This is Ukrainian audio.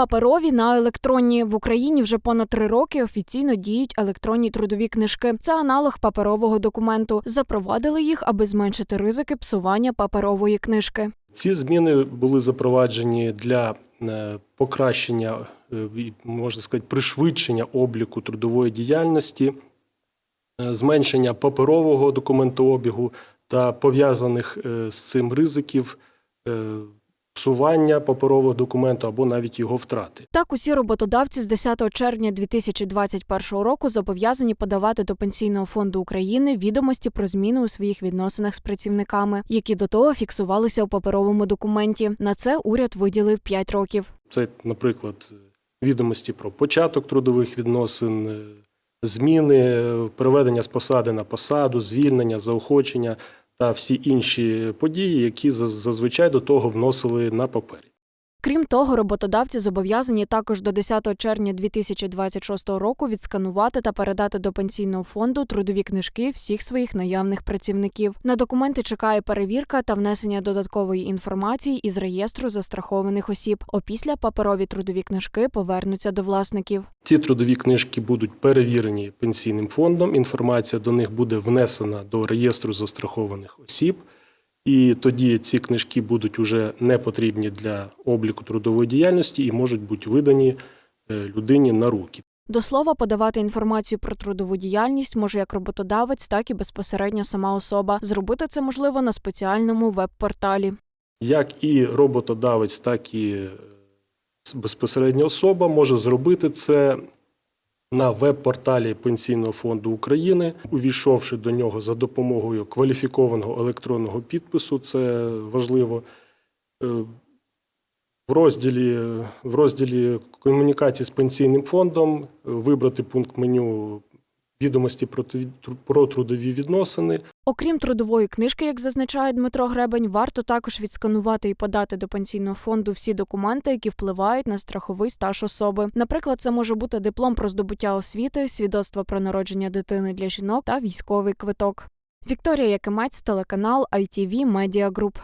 паперові на електронні в Україні вже понад три роки офіційно діють електронні трудові книжки. Це аналог паперового документу. Запровадили їх, аби зменшити ризики псування паперової книжки. Ці зміни були запроваджені для е, покращення, е, можна сказати, пришвидшення обліку трудової діяльності, е, зменшення паперового документообігу та пов'язаних з цим ризиків псування паперового документу або навіть його втрати. Так, усі роботодавці з 10 червня 2021 року зобов'язані подавати до Пенсійного фонду України відомості про зміни у своїх відносинах з працівниками, які до того фіксувалися у паперовому документі. На це уряд виділив 5 років. Це, наприклад, відомості про початок трудових відносин, е, зміни, е, переведення з посади на посаду, звільнення, заохочення та всі інші події, які заз- зазвичай до того вносили на папері. Крім того, роботодавці зобов'язані також до 10 червня 2026 року відсканувати та передати до пенсійного фонду трудові книжки всіх своїх наявних працівників. На документи чекає перевірка та внесення додаткової інформації із реєстру застрахованих осіб. Опісля паперові трудові книжки повернуться до власників. Ці трудові книжки будуть перевірені пенсійним фондом. Інформація до них буде внесена до реєстру застрахованих осіб. І тоді ці книжки будуть уже не потрібні для обліку трудової діяльності і можуть бути видані е, людині на руки. До слова, подавати інформацію про трудову діяльність може як роботодавець, так і безпосередньо сама особа. Зробити це можливо на спеціальному веб-порталі. Як і роботодавець, так і е, безпосередня особа може зробити це на веб-порталі Пенсійного фонду України, увійшовши до нього за допомогою кваліфікованого електронного підпису. Це важливо. Е, В розділі, в розділі комунікації з пенсійним фондом е, вибрати пункт меню відомості про про трудові відносини. Окрім трудової книжки, як зазначає Дмитро Гребень, варто також відсканувати і подати до пенсійного фонду всі документи, які впливають на страховий стаж особи. Наприклад, це може бути диплом про здобуття освіти, свідоцтво про народження дитини для жінок та військовий квиток. Вікторія Якимець, телеканал ITV Media Group.